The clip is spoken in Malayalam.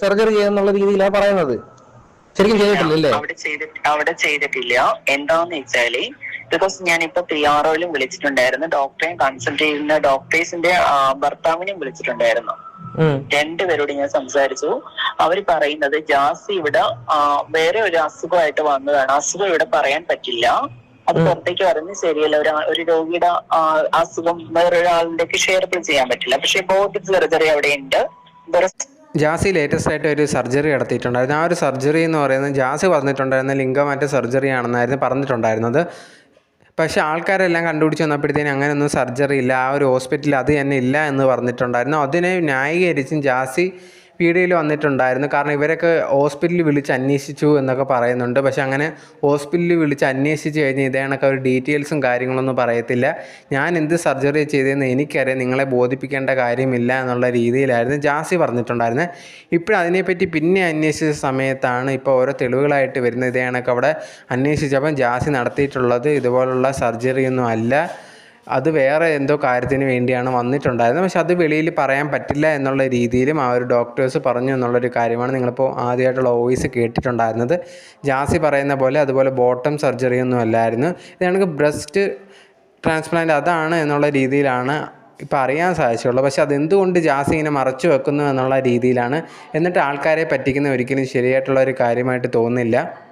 സർജറി ചെയ്യാന്നുള്ള രീതിയിലാണ് പറയുന്നത്. ശരിക്കും ചെയ്തിട്ടില്ലല്ലേ അവിടെ ചെയ്തിട്ട് അവിടെ ചെയ്തിട്ടില്ല. എന്താന്ന് വെച്ചാൽ ബിക്കോസ് ഞാനിപ്പോ പി ആർ ഒയിലും വിളിച്ചിട്ടുണ്ടായിരുന്നു. ഡോക്ടറെയും കൺസൾട്ട് ചെയ്യുന്ന ഡോക്ടേഴ്സിന്റെ ഭർത്താവിനെയും വിളിച്ചിട്ടുണ്ടായിരുന്നു. രണ്ടുപേരോട് ഞാൻ സംസാരിച്ചു. അവർ പറയുന്നത് ജാസി ഇവിടെ വേറെ ഒരു അസുഖമായിട്ട് വന്നതാണ്. അസുഖം ഇവിടെ പറയാൻ പറ്റില്ല. അത് പുറത്തേക്ക് പറഞ്ഞ് ശരിയല്ല. ഒരു ഒരു രോഗിയുടെ അസുഖം വേറൊരാളിന്റെ ഷെയർ ചെയ്യാൻ പറ്റില്ല. പക്ഷെ ബോട്ടിക് സർജറി അവിടെ ഉണ്ട്. ജാസി ലേറ്റസ്റ്റ് ആയിട്ട് ഒരു സർജറി നടത്തിയിട്ടുണ്ടായിരുന്നു. ആ ഒരു സർജറി എന്ന് പറയുന്നത് ജാസി പറഞ്ഞിട്ടുണ്ടായിരുന്ന ലിംഗമാറ്റ സർജറി ആണെന്നായിരുന്നു പറഞ്ഞിട്ടുണ്ടായിരുന്നത്. പക്ഷേ ആൾക്കാരെല്ലാം കണ്ടുപിടിച്ച് വന്നപ്പോഴത്തേനും അങ്ങനെയൊന്നും സർജറി ഇല്ല ആ ഒരു ഹോസ്പിറ്റലിൽ അത് തന്നെ ഇല്ല എന്ന് പറഞ്ഞിട്ടുണ്ടായിരുന്നു. അതിനെ ന്യായീകരിച്ചും ജാസി വീഡിയോയിൽ വന്നിട്ടുണ്ടായിരുന്നു. കാരണം ഇവരൊക്കെ ഹോസ്പിറ്റലിൽ വിളിച്ച് അന്വേഷിച്ചു എന്നൊക്കെ പറയുന്നുണ്ട്. പക്ഷെ അങ്ങനെ ഹോസ്പിറ്റലിൽ വിളിച്ച് അന്വേഷിച്ച് കഴിഞ്ഞാൽ ഇതേ ഒരു ഡീറ്റെയിൽസും കാര്യങ്ങളൊന്നും പറയത്തില്ല. ഞാൻ എന്ത് സർജറി ചെയ്തതെന്ന് എനിക്കറിയാം. നിങ്ങളെ ബോധിപ്പിക്കേണ്ട കാര്യമില്ല എന്നുള്ള രീതിയിലായിരുന്നു ജാസി പറഞ്ഞിട്ടുണ്ടായിരുന്നത് ഇപ്പോഴും അതിനെപ്പറ്റി പിന്നെ അന്വേഷിച്ച സമയത്താണ് ഇപ്പോൾ ഓരോ തെളിവുകളായിട്ട് വരുന്നത്. ഇതേ അവിടെ അന്വേഷിച്ചപ്പം ജാസി നടത്തിയിട്ടുള്ളത് ഇതുപോലുള്ള സർജറിയൊന്നും അല്ല. അത് വേറെ എന്തോ കാര്യത്തിന് വേണ്ടിയാണ് വന്നിട്ടുണ്ടായിരുന്നത്. പക്ഷെ അത് വെളിയിൽ പറയാൻ പറ്റില്ല എന്നുള്ള രീതിയിലും ആ ഒരു ഡോക്ടേഴ്സ് പറഞ്ഞു എന്നുള്ളൊരു കാര്യമാണ് നിങ്ങളിപ്പോൾ ആദ്യമായിട്ടുള്ള വോയിസ് കേട്ടിട്ടുണ്ടായിരുന്നത്. ജാസി പറയുന്ന പോലെ അതുപോലെ ബോട്ടം സർജറി ഒന്നും അല്ലായിരുന്നു. ഇതാണെങ്കിൽ ബ്രസ്റ്റ് ട്രാൻസ്പ്ലാന്റ് അതാണ് എന്നുള്ള രീതിയിലാണ് ഇപ്പോൾ അറിയാൻ സാധിച്ചുള്ളൂ. പക്ഷെ അതെന്തുകൊണ്ട് ജാസി ഇങ്ങനെ മറച്ചു വെക്കുന്നു എന്നുള്ള രീതിയിലാണ്. എന്നിട്ട് ആൾക്കാരെ പറ്റിക്കുന്ന ഒരിക്കലും ശരിയായിട്ടുള്ള ഒരു കാര്യമായിട്ട് തോന്നുന്നില്ല.